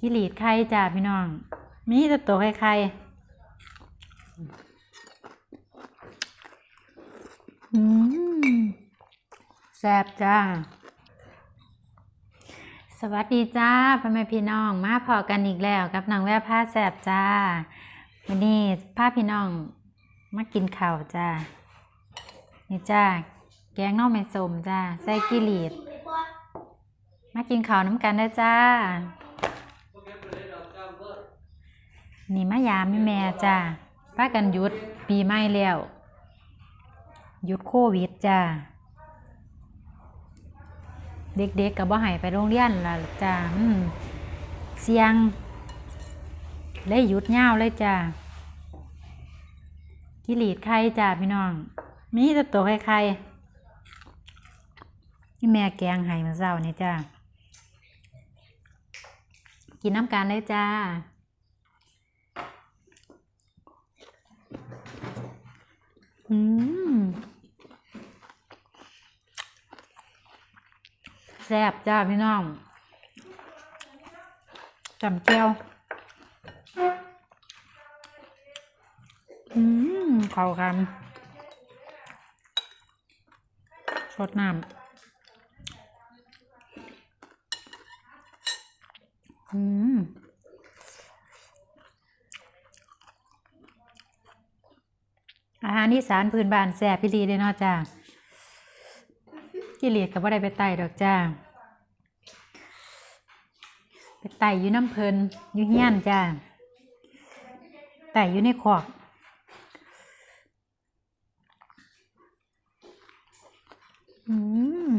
กิลีดไข่จ้าพี่น้อง มีแต่ตัวไข่ไข่แซ่บจ้า สวัสดีจ้าพ่อแม่พี่น้อง มาพอกันอีกแล้วกับนางแว่ผ้าแสบจ้า วันนี้พาพี่น้องมากินข้าวจ้า นี่จ้า แกงน่อไม้ส้มจ้า ใส่กิลีด มากินข้าวน้ำกันได้จ้า นี่มายามแม่แม่จ้าพากันหยุดปีใหม่แล้วหยุดโควิดจ้าเด็กๆกับบ่ให้ไปโรงเรียนล่ะจ้าเสียงเลยหยุดยาเลยจ้ากิลีดไข่จ้าพี่น้องมีแต่ตัวไข่ไข่นี่แม่แกงให้มาเศร้านี่จ้ากินน้ำกันเลยจ้า อืมแซ่บจ้าพี่น้องจำเจียวอืมเข้ากันสดน้ำอืม อาหารอีสานพื้นบ้านแซ่บพิรีเลยเนาะจ้ากิเลสกับว่าได้ไปไต่ดอกจ้าไปไต่อยู่น้ำเพลินอยู่เฮียนจ้าไต่อยู่ในขอกอืม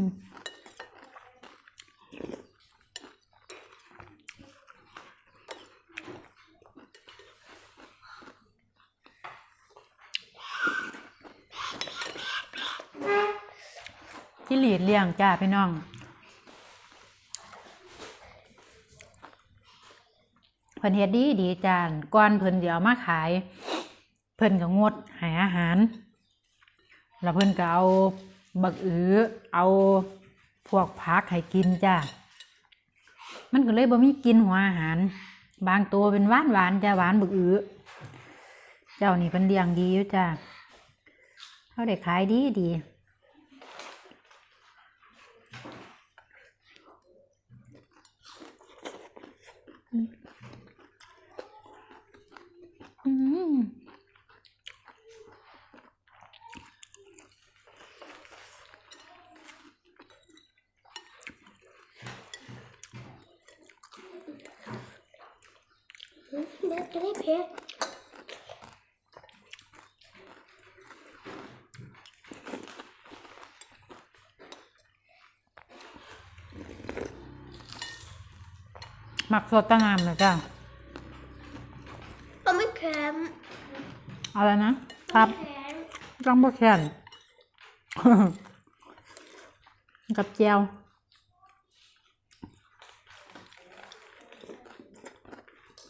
กิเลสเลี้ยงจ้าพี่น้อง เพิ่นเฮ็ดดีดีจานก่อนเพิ่นสิเอามาขาย เพิ่นก็งดให้อาหาร แล้วเพิ่นก็เอาบักอือเอาพวกผักให้กินจ้ามันก็เลยบ่มีกินหัวอาหาร บางตัวเป็นหวานหวานจ้าหวานบักอือเจ้านี่เพิ่นเลี้ยงดีอยู่จ้าเขาได้ขายดีดี อืม เด็กจะได้เผ็ดหมักสดตั้งงามเลยจ้าก็ไม่เค็มเอาแล้วนะ ครับไม่เค็มต้องบกแขน กับเจียว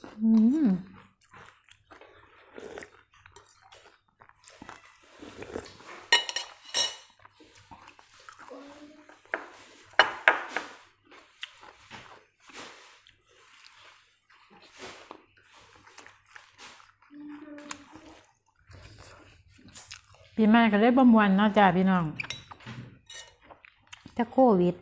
อืม ปีใหม่ก็เลยบ่มวนเนาะจ้าพี่น้องถ้าโควิด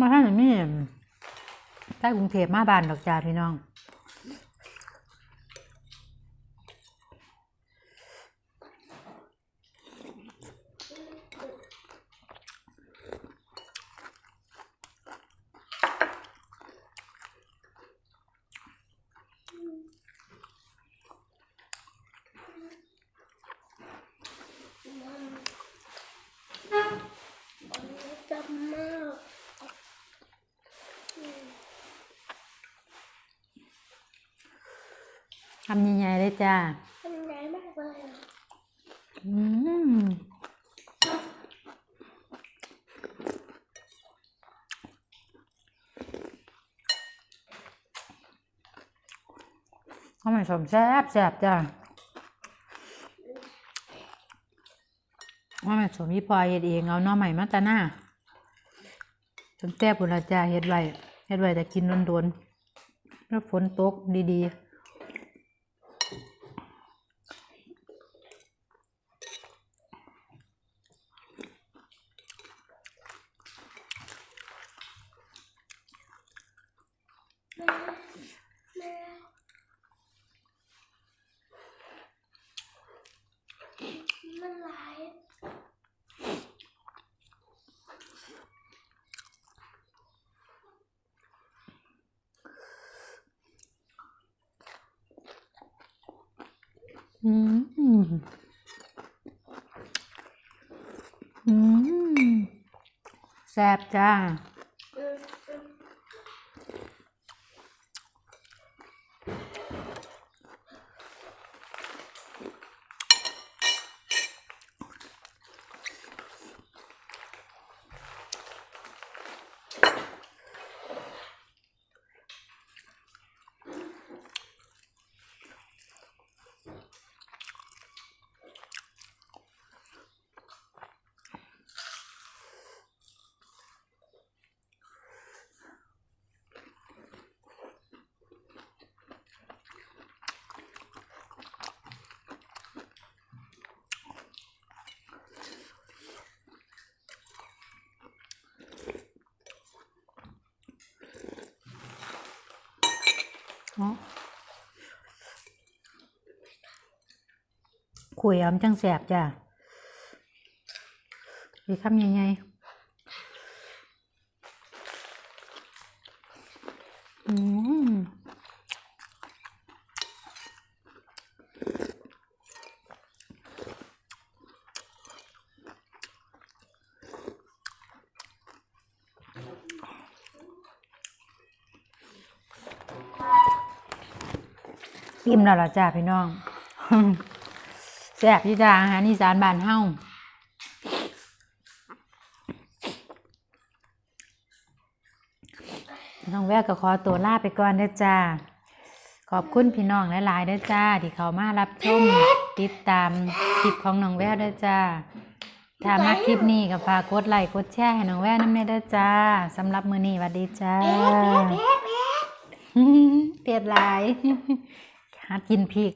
มาท่านนี่ใต้กรุงเทพมาบ้านดอกจ้าพี่น้อง จำมาก ทำใหญ่ๆเลยจ้ามันใหญ่มากเลยอืมข้าวใหม่สมแซ่บแซ่บจ้าข้าวใหม่สมพี่พอเฮ็ดเองเอาน้อใหม่มาตาหน้าจนแต้บุญละจ้าเฮ็ดไว้เฮ็ดไว้แต่กินโดนๆแล้วฝนตกดีๆ แม่แม่มันหลาย อืม อืม แซ่บจ้า ขุยอ้ำจังแสบจ้ะดีคำยังไงอืม อิ่มแล้วล่ะจ้าพี่น้องแซ่บที่จ้าอาหารอีสานบ้านเฮาน้องแววก็ขอตัวลาไปก่อนเด้อจ้า ขอบคุณพี่น้องหลายๆเด้อจ้า ที่เขามารับชมติดตามคลิปของน้องแววเด้อจ้า ถ้ามาคลิปนี้ก็ฝากกดไลค์กดแชร์ให้น้องแววน้ำเนเด้อจ้าสำหรับมื้อนี้หวัดดีจ้าเผ็ดเผ็ดเผ็ดเผ็ดเปรียดหลาย หากินพริก